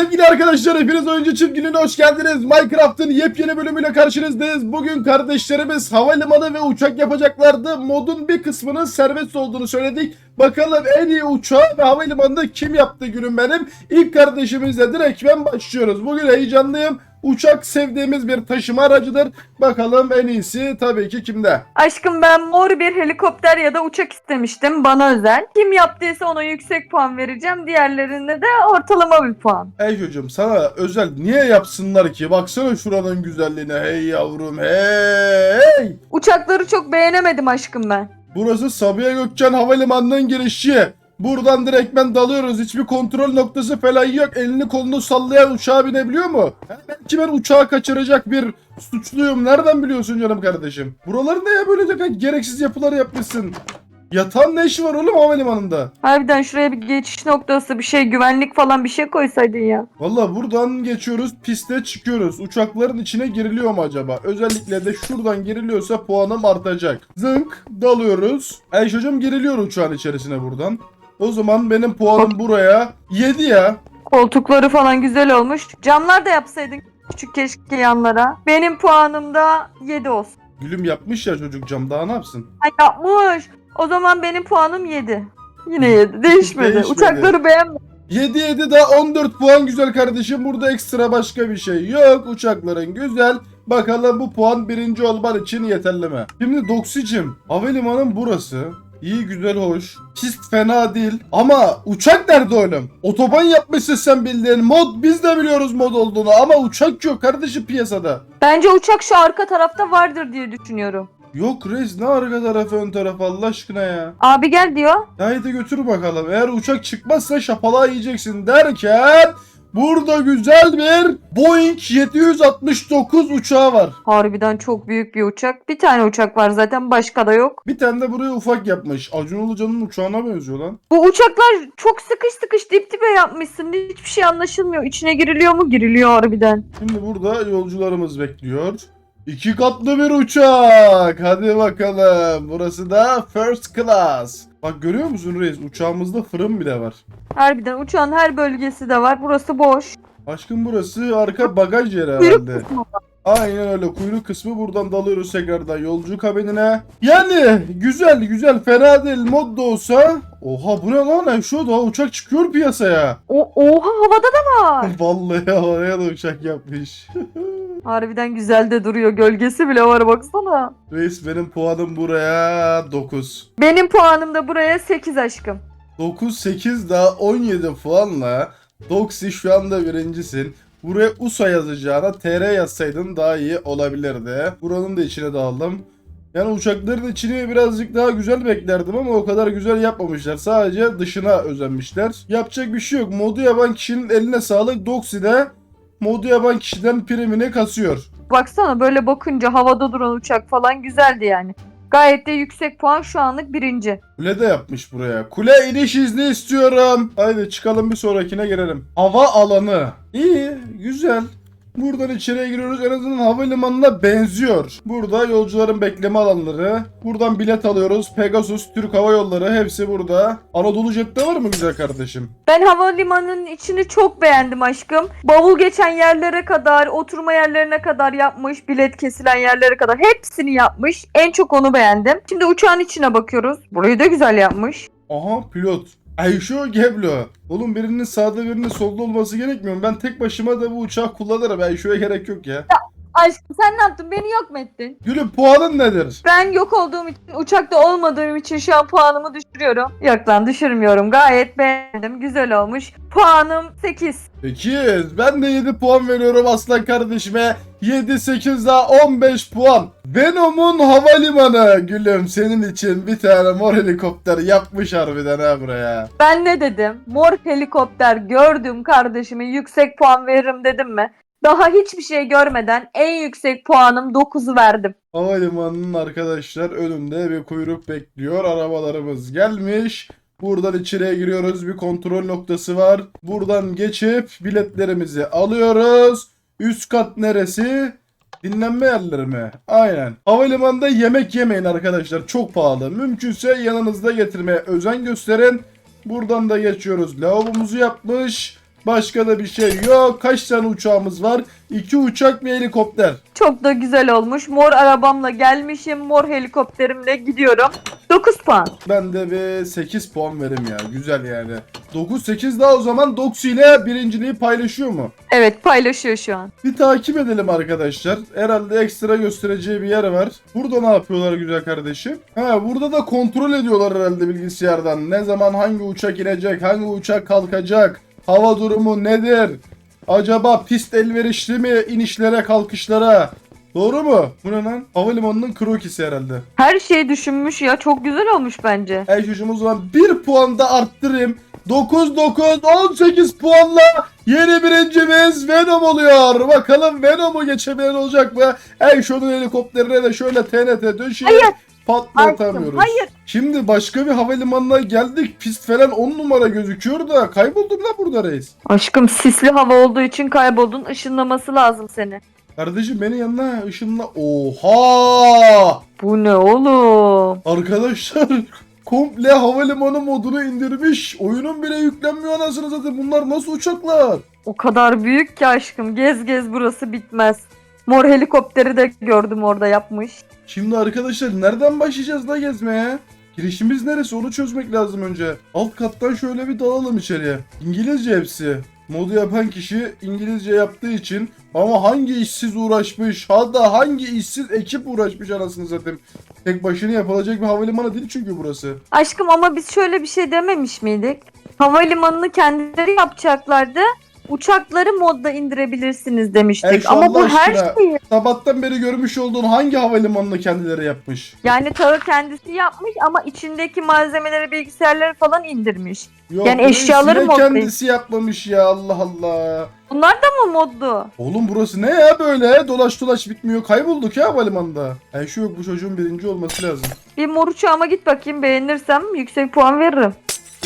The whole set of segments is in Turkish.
Sevgili arkadaşlar hepiniz oyuncu çiftliğine hoş geldiniz. Minecraft'ın yepyeni bölümüyle karşınızdayız. Bugün kardeşlerimiz havalimanı ve uçak yapacaklardı. Modun bir kısmının serbest olduğunu söyledik. Bakalım en iyi uçağı ve havalimanını kim yaptı günün benim. İlk kardeşimizle direkt ben başlıyoruz. Bugün heyecanlıyım. Uçak sevdiğimiz bir taşıma aracıdır. Bakalım en iyisi tabii ki kimde? Aşkım ben mor bir helikopter ya da uçak istemiştim bana özel. Kim yaptıysa ona yüksek puan vereceğim. Diğerlerine de ortalama bir puan. Ey çocuğum sana özel niye yapsınlar ki? Baksana şuranın güzelliğine. Hey yavrum hey. Uçakları çok beğenemedim aşkım ben. Burası Sabiha Gökçen Havalimanı'nın girişi. Buradan direkt ben dalıyoruz. Hiçbir kontrol noktası falan yok. Elini kolunu sallayan uçağa binebiliyor mu? Ha, belki ben uçağı kaçıracak bir suçluyum. Nereden biliyorsun canım kardeşim? Buraları ne ya böyle gereksiz yapılar yapmışsın? Yatan ne işi var oğlum havalimanında? Harbiden şuraya bir geçiş noktası bir şey güvenlik falan bir şey koysaydın ya. Valla buradan geçiyoruz piste çıkıyoruz. Uçakların içine giriliyor mu acaba? Özellikle de şuradan giriliyorsa puanım artacak. Zınk dalıyoruz. Ayşe'cim giriliyor uçağın içerisine buradan. O zaman benim puanım buraya 7 ya. Koltukları falan güzel olmuş. Camlar da yapsaydın küçük keşke yanlara. Benim puanım da 7 olsun. Gülüm yapmış ya çocuk cam daha ne yapsın? Ay yapmış. O zaman benim puanım 7. Yine 7. Değişmedi. Değişmedi. Uçakları beğenmedim. 7 7 daha 14 puan güzel kardeşim. Burada ekstra başka bir şey yok. Uçakların güzel. Bakalım bu puan birinci olman için yeterli mi? Şimdi Doksicim, havalimanın burası. İyi güzel hoş. Pist fena değil. Ama uçak nerede oğlum? Otoban yapmışsın sen bildiğin. Mod biz de biliyoruz mod olduğunu ama uçak yok kardeşim piyasada. Bence uçak şu arka tarafta vardır diye düşünüyorum. Yok reis ne arka tarafı ön tarafı Allah aşkına ya. Abi gel diyor. Haydi götür bakalım. Eğer uçak çıkmazsa şapalağı yiyeceksin derken burada güzel bir Boeing 769 uçağı var. Harbiden çok büyük bir uçak. Bir tane uçak var zaten başka da yok. Bir tane de buraya ufak yapmış. Acun Ilıcalı'nın uçağına benziyor lan. Bu uçaklar çok sıkış sıkış dip dibe yapmışsın. Hiçbir şey anlaşılmıyor. İçine giriliyor mu? Giriliyor harbiden. Şimdi burada yolcularımız bekliyor. İki katlı bir uçak. Hadi bakalım. Burası da first class. Bak görüyor musun reis? Uçağımızda fırın bile var. Harbiden uçağın her bölgesi de var. Burası boş. Aşkım burası arka bagaj yeri Kuyruk herhalde. kısmı var. Aynen öyle kuyruk kısmı buradan dalıyoruz tekrardan yolcu kabinine. Yani güzel güzel fena değil mod da olsa. Oha bu ne lan şu da uçak çıkıyor piyasaya. O, oha havada da var. Vallahi oraya da uçak yapmış. Harbiden güzel de duruyor. Gölgesi bile var baksana. Reis benim puanım buraya 9. Benim puanım da buraya 8 aşkım. 9 8 daha 17 puanla Doxy şu anda birincisin. Buraya USA yazacağına TR yazsaydın daha iyi olabilirdi. Buranın da içine dağıldım. Yani uçakların içini birazcık daha güzel beklerdim ama o kadar güzel yapmamışlar. Sadece dışına özenmişler. Yapacak bir şey yok. Modu yapan kişinin eline sağlık. Doxy de modu yapan kişiden primini kasıyor. Baksana böyle bakınca havada duran uçak falan güzeldi yani. Gayet de yüksek puan şu anlık birinci. Kule de yapmış buraya. Kule iniş izni istiyorum. Haydi çıkalım bir sonrakine gelelim. Hava alanı. İyi, güzel. Buradan içeriye giriyoruz. En azından havalimanına benziyor. Burada yolcuların bekleme alanları. Buradan bilet alıyoruz. Pegasus, Türk Hava Yolları hepsi burada. Anadolu Jet'te var mı güzel kardeşim? Ben havalimanının içini çok beğendim aşkım. Bavul geçen yerlere kadar, oturma yerlerine kadar yapmış, bilet kesilen yerlere kadar hepsini yapmış. En çok onu beğendim. Şimdi uçağın içine bakıyoruz. Burayı da güzel yapmış. Aha pilot. Ayşo Geblo. Oğlum birinin sağda birinin solda olması gerekmiyor mu? Ben tek başıma da bu uçağı kullanırım. Ayşo'ya gerek yok ya. Aşkım sen ne yaptın? Beni yok mu ettin? Gülüm puanın nedir? Ben yok olduğum için, uçakta olmadığım için şu an puanımı düşürüyorum. Yok lan düşürmüyorum. Gayet beğendim. Güzel olmuş. Puanım 8. Peki ben de 7 puan veriyorum aslan kardeşime. 7 8 daha 15 puan. Venom'un havalimanı gülüm senin için bir tane mor helikopter yapmış harbiden ha buraya. Ben ne dedim? Mor helikopter gördüm kardeşime yüksek puan veririm dedim mi? Daha hiçbir şey görmeden en yüksek puanım 9'u verdim. Havalimanının arkadaşlar önünde bir kuyruk bekliyor. Arabalarımız gelmiş. Buradan içeriye giriyoruz. Bir kontrol noktası var. Buradan geçip biletlerimizi alıyoruz. Üst kat neresi? Dinlenme yerleri mi? Aynen. Havalimanında yemek yemeyin arkadaşlar. Çok pahalı. Mümkünse yanınızda getirmeye özen gösterin. Buradan da geçiyoruz. Lavabomuzu yapmış. Başka da bir şey yok. Kaç tane uçağımız var? İki uçak bir helikopter. Çok da güzel olmuş. Mor arabamla gelmişim. Mor helikopterimle gidiyorum. 9 puan. Ben de bir 8 puan verim ya. Güzel yani. 9-8 daha o zaman Doxy ile birinciliği paylaşıyor mu? Evet paylaşıyor şu an. Bir takip edelim arkadaşlar. Herhalde ekstra göstereceği bir yer var. Burada ne yapıyorlar güzel kardeşim? Ha burada da kontrol ediyorlar herhalde bilgisayardan. Ne zaman hangi uçak inecek, hangi uçak kalkacak, hava durumu nedir? Acaba pist elverişli mi inişlere kalkışlara? Doğru mu? Bu ne lan? Havalimanının krokisi herhalde. Her şeyi düşünmüş ya. Çok güzel olmuş bence. Ey çocuğum o zaman 1 puan da arttırayım. 9 9 18 puanla yeni birincimiz Venom oluyor. Bakalım Venom'u geçebilen olacak mı? Ey şunun helikopterine de şöyle TNT döşeyip Hayır. Patlatamıyoruz. Hayır. Şimdi başka bir havalimanına geldik. Pist falan 10 numara gözüküyor da kayboldum lan burada reis. Aşkım sisli hava olduğu için kayboldun. Işınlaması lazım seni. Kardeşim beni yanına ışınla. Oha! Bu ne oğlum? Arkadaşlar komple havalimanı modunu indirmiş. Oyunun bile yüklenmiyor anasını zaten. Bunlar nasıl uçaklar? O kadar büyük ki aşkım. Gez gez burası bitmez. Mor helikopteri de gördüm orada yapmış. Şimdi arkadaşlar nereden başlayacağız da gezmeye? Girişimiz neresi onu çözmek lazım önce. Alt kattan şöyle bir dalalım içeriye. İngilizce hepsi. Modu yapan kişi İngilizce yaptığı için ama hangi işsiz uğraşmış hatta hangi işsiz ekip uğraşmış anasını satayım. Tek başına yapılacak bir havalimanı değil çünkü burası. Aşkım ama biz şöyle bir şey dememiş miydik? Havalimanını kendileri yapacaklardı. Uçakları modda indirebilirsiniz demiştik. Şu ama Allah bu her aşkına. şeyi Sabahtan beri görmüş olduğun hangi havalimanını kendileri yapmış? yani tağı kendisi yapmış ama içindeki malzemeleri bilgisayarları falan indirmiş. Yok, Yani eşyaları yine modlayın. kendisi yapmamış ya Allah Allah. Bunlar da mı moddu? Oğlum burası ne ya böyle? Dolaş dolaş bitmiyor. Kaybolduk ya havalimanında. Yani şu yok bu çocuğun birinci olması lazım. Bir mor uçağıma git bakayım beğenirsem yüksek puan veririm.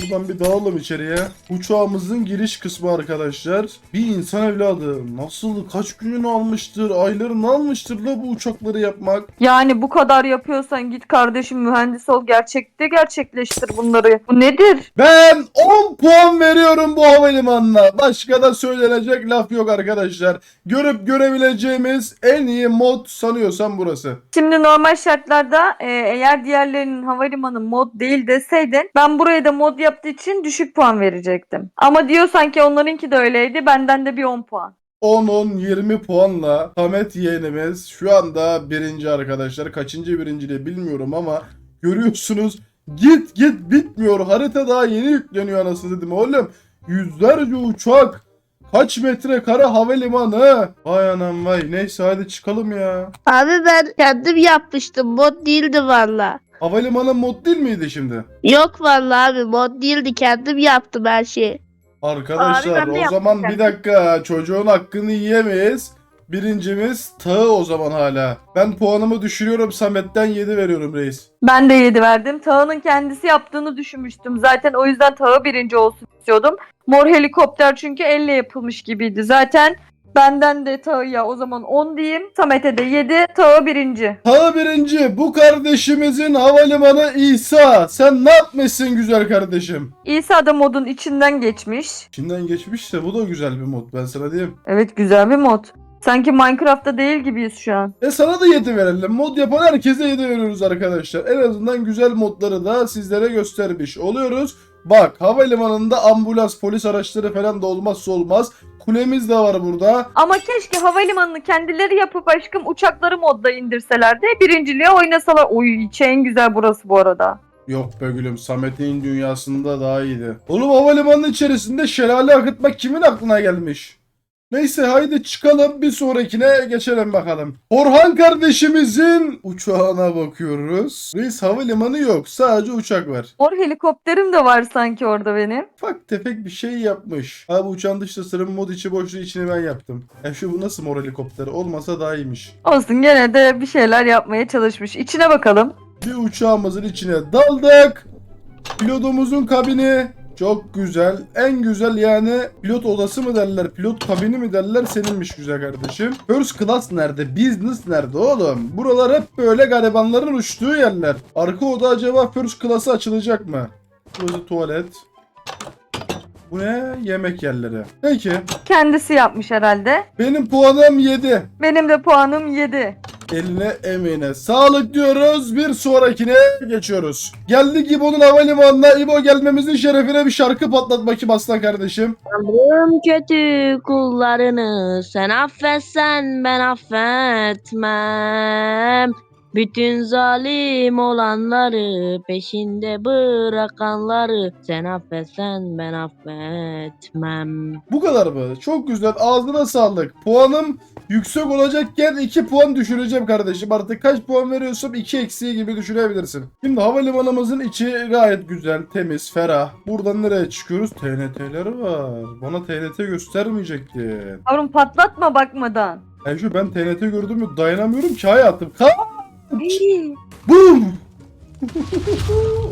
Buradan bir dağılalım içeriye. Uçağımızın giriş kısmı arkadaşlar. Bir insan evladı nasıl kaç gününü almıştır, aylarını almıştır la bu uçakları yapmak. Yani bu kadar yapıyorsan git kardeşim mühendis ol gerçekte gerçekleştir bunları. Bu nedir? Ben 10 puan veriyorum bu havalimanına. Başka da söylenecek laf yok arkadaşlar. Görüp görebileceğimiz en iyi mod sanıyorsam burası. Şimdi normal şartlarda e, eğer diğerlerinin havalimanı mod değil deseydin ben buraya da mod yaptığı için düşük puan verecektim. Ama diyorsan ki onlarınki de öyleydi benden de bir 10 puan. 10-10-20 puanla Samet yeğenimiz şu anda birinci arkadaşlar. Kaçıncı birinciliği bilmiyorum ama görüyorsunuz git git bitmiyor. Harita daha yeni yükleniyor anasını dedim oğlum. Yüzlerce uçak. Kaç metrekare havalimanı. Vay anam vay. Neyse hadi çıkalım ya. Abi ben kendim yapmıştım. Mod değildi valla. Havalimanı mod değil miydi şimdi? Yok valla abi mod değildi. Kendim yaptım her şeyi. Arkadaşlar Abi ben de o zaman bir dakika çocuğun hakkını yiyemeyiz. Birincimiz Tağı o zaman hala. Ben puanımı düşürüyorum Samet'ten 7 veriyorum reis. Ben de 7 verdim. Tağ'ın kendisi yaptığını düşünmüştüm. Zaten o yüzden Tağ'ı birinci olsun istiyordum. Mor helikopter çünkü elle yapılmış gibiydi. Zaten benden de Tağ'ya o zaman 10 diyeyim. Samet'e de 7. Tağ'ı birinci. Tağı birinci bu kardeşimizin havalimanı İsa. Sen ne yapmışsın güzel kardeşim? İsa da modun içinden geçmiş. İçinden geçmiş de bu da güzel bir mod ben sana diyeyim. Evet güzel bir mod. Sanki Minecraft'ta değil gibiyiz şu an. E sana da 7 verelim. Mod yapan herkese 7 veriyoruz arkadaşlar. En azından güzel modları da sizlere göstermiş oluyoruz. Bak havalimanında ambulans, polis araçları falan da olmazsa olmaz. Kulemiz de var burada. Ama keşke havalimanını kendileri yapıp aşkım uçakları modda indirselerdi. Birinciliğe oynasalar. Oy içi en güzel burası bu arada. Yok be gülüm Samet'in dünyasında daha iyiydi. Oğlum havalimanının içerisinde şelale akıtmak kimin aklına gelmiş? Neyse haydi çıkalım bir sonrakine geçelim bakalım. Orhan kardeşimizin uçağına bakıyoruz. Reis havalimanı yok sadece uçak var. Mor helikopterim de var sanki orada benim. Ufak tefek bir şey yapmış. Abi uçağın dış tasarım mod içi boşluğu içini ben yaptım. Ya şu bu nasıl mor helikopter olmasa daha iyiymiş. Olsun gene de bir şeyler yapmaya çalışmış. İçine bakalım. Bir uçağımızın içine daldık. Pilotumuzun kabini çok güzel. En güzel yani pilot odası mı derler, pilot kabini mi derler seninmiş güzel kardeşim. First class nerede? Business nerede oğlum? Buralar hep böyle garibanların uçtuğu yerler. Arka oda acaba first class'a açılacak mı? Burası tuvalet. Bu ne? Yemek yerleri. Peki. Kendisi yapmış herhalde. Benim puanım 7. Benim de puanım 7. Eline emeğine sağlık diyoruz. Bir sonrakine geçiyoruz. Geldik İbo'nun havalimanına. İbo gelmemizin şerefine bir şarkı patlat bakayım aslan kardeşim. Tanrım kötü kullarını sen affetsen ben affetmem. Bütün zalim olanları peşinde bırakanları sen affetsen ben affetmem. Bu kadar mı? Çok güzel. Ağzına sağlık. Puanım yüksek olacakken 2 puan düşüreceğim kardeşim. Artık kaç puan veriyorsam 2 eksiği gibi düşürebilirsin. Şimdi havalimanımızın içi gayet güzel, temiz, ferah. Buradan nereye çıkıyoruz? TNT'ler var. Bana TNT göstermeyecektin. Yavrum patlatma bakmadan. Şu ben TNT gördüm mü dayanamıyorum ki hayatım. Kaç! Bum!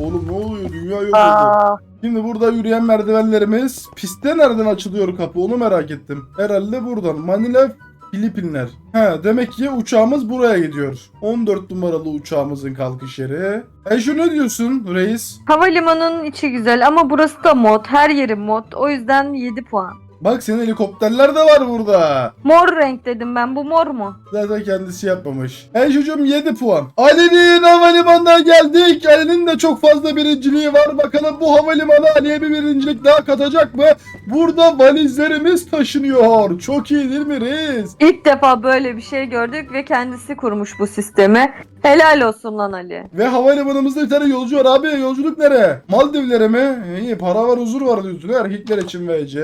Oğlum ne oluyor? Dünya yok oldu. Şimdi burada yürüyen merdivenlerimiz. Piste nereden açılıyor kapı onu merak ettim. Herhalde buradan. Manila Filipinler. He demek ki uçağımız buraya gidiyor. 14 numaralı uçağımızın kalkış yeri. E şu ne diyorsun reis? havalimanının içi güzel ama burası da mod. Her yeri mod. O yüzden 7 puan. Bak senin helikopterler de var burada. Mor renk dedim ben. Bu mor mu? Zaten kendisi yapmamış. E çocuğum 7 puan. Ali'nin havalimanına geldik. Ali'nin de çok fazla birinciliği var. Bakalım bu havalimanı Ali'ye bir birincilik daha katacak mı? Burada valizlerimiz taşınıyor. Çok iyi değil mi reis? İlk defa böyle bir şey gördük ve kendisi kurmuş bu sistemi. Helal olsun lan Ali. Ve havalimanımızda bir tane yolcu var abi. Yolculuk nereye? Maldivlere mi? İyi para var huzur var diyorsun. Erkekler için VC.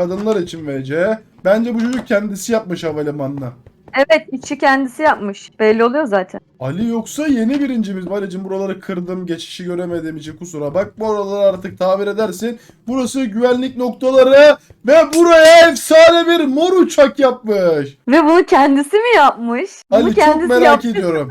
Kadınlar için VC. Bence bu çocuk kendisi yapmış havalimanını. Evet içi kendisi yapmış. Belli oluyor zaten. Ali yoksa yeni birincimiz. Ali'cim buraları kırdım. Geçişi göremediğim için kusura bak. Buraları artık tabir edersin. Burası güvenlik noktaları. Ve buraya efsane bir mor uçak yapmış. Ve bunu kendisi mi yapmış? Bunu Ali çok kendisi merak yaptı. ediyorum.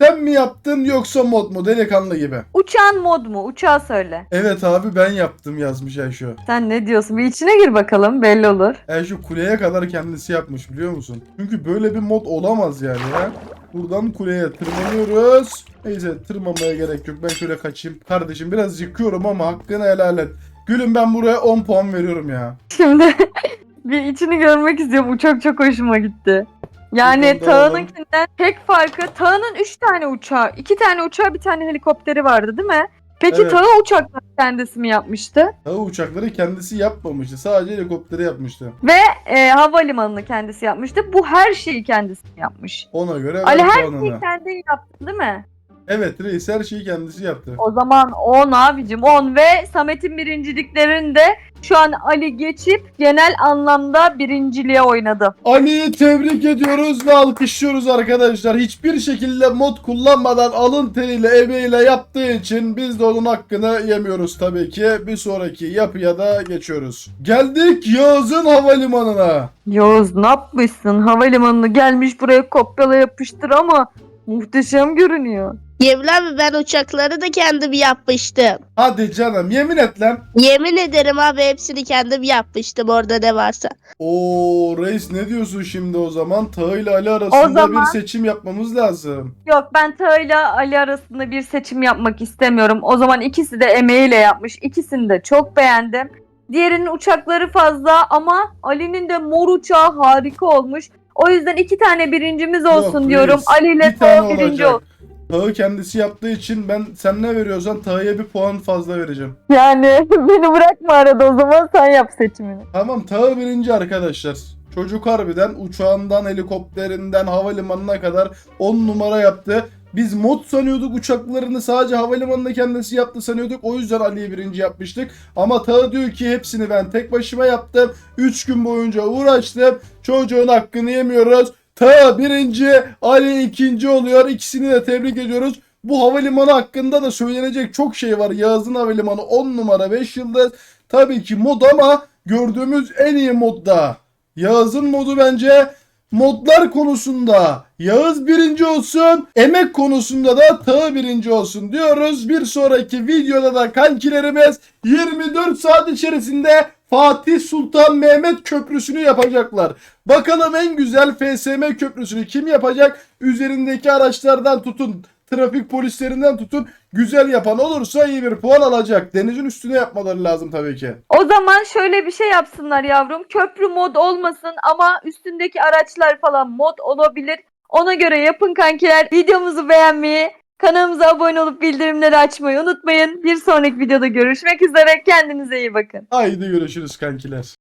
Sen mi yaptın yoksa mod mu? Delikanlı gibi. Uçağın mod mu? Uçağı söyle. Evet abi ben yaptım yazmış Ayşe. Sen ne diyorsun? Bir içine gir bakalım. Belli olur. E şu kuleye kadar kendisi yapmış biliyor musun? Çünkü böyle bir mod olamaz yani ya. Buradan kuleye tırmanıyoruz. Neyse tırmanmaya gerek yok. Ben şöyle kaçayım. Kardeşim biraz yıkıyorum ama hakkını helal et. Gülüm ben buraya 10 puan veriyorum ya. Şimdi bir içini görmek istiyorum. Uçak çok hoşuma gitti. Yani Tağ'ınkinden tek farkı Tağ'ın 3 tane uçağı, 2 tane uçağı, bir tane helikopteri vardı değil mi? Peki Evet. Tağ uçakları kendisi mi yapmıştı? Hava uçakları kendisi yapmamıştı. Sadece helikopteri yapmıştı. Ve e, havalimanını kendisi yapmıştı. Bu her şeyi kendisi yapmış. Ona göre Ali her şeyi kendin yaptın değil mi? Evet reis her şeyi kendisi yaptı. O zaman 10 abicim 10 ve Samet'in birinciliklerinde şu an Ali geçip genel anlamda birinciliğe oynadı. Ali'yi tebrik ediyoruz ve alkışlıyoruz arkadaşlar. Hiçbir şekilde mod kullanmadan alın teriyle emeğiyle yaptığı için biz de onun hakkını yemiyoruz tabii ki. Bir sonraki yapıya da geçiyoruz. Geldik Yağız'ın havalimanına. Yavuz ne yapmışsın? Havalimanına gelmiş buraya kopyala yapıştır ama muhteşem görünüyor. Yemin abi ben uçakları da kendim yapmıştım. Hadi canım yemin et lan. Yemin ederim abi hepsini kendim yapmıştım orada ne varsa. Oo reis ne diyorsun şimdi o zaman? Taha ile Ali arasında zaman- bir seçim yapmamız lazım. Yok ben Taha ile Ali arasında bir seçim yapmak istemiyorum. O zaman ikisi de emeğiyle yapmış. İkisini de çok beğendim. Diğerinin uçakları fazla ama Ali'nin de mor uçağı harika olmuş. O yüzden iki tane birincimiz olsun Yok, diyorum. reis, Ali ile bir tane birinci olacak. olsun. Taha kendisi yaptığı için ben sen ne veriyorsan Taha'ya bir puan fazla vereceğim. Yani beni bırakma arada o zaman sen yap seçimini. Tamam Taha birinci arkadaşlar. Çocuk harbiden uçağından, helikopterinden, havalimanına kadar 10 numara yaptı. Biz mod sanıyorduk uçaklarını sadece havalimanında kendisi yaptı sanıyorduk. O yüzden Ali'yi birinci yapmıştık. Ama Taha diyor ki hepsini ben tek başıma yaptım. 3 gün boyunca uğraştım. Çocuğun hakkını yemiyoruz. Taha birinci, Ali ikinci oluyor. İkisini de tebrik ediyoruz. Bu havalimanı hakkında da söylenecek çok şey var. Yağız'ın havalimanı 10 numara 5 yıldız. Tabii ki mod ama gördüğümüz en iyi modda. Yağız'ın modu bence modlar konusunda Yağız birinci olsun, emek konusunda da Tağı birinci olsun diyoruz. Bir sonraki videoda da kankilerimiz 24 saat içerisinde Fatih Sultan Mehmet Köprüsü'nü yapacaklar. Bakalım en güzel FSM köprüsünü kim yapacak? Üzerindeki araçlardan tutun trafik polislerinden tutun güzel yapan olursa iyi bir puan alacak. Denizin üstüne yapmaları lazım tabii ki. O zaman şöyle bir şey yapsınlar yavrum. Köprü mod olmasın ama üstündeki araçlar falan mod olabilir. Ona göre yapın kankiler. Videomuzu beğenmeyi, kanalımıza abone olup bildirimleri açmayı unutmayın. Bir sonraki videoda görüşmek üzere. Kendinize iyi bakın. Haydi görüşürüz kankiler.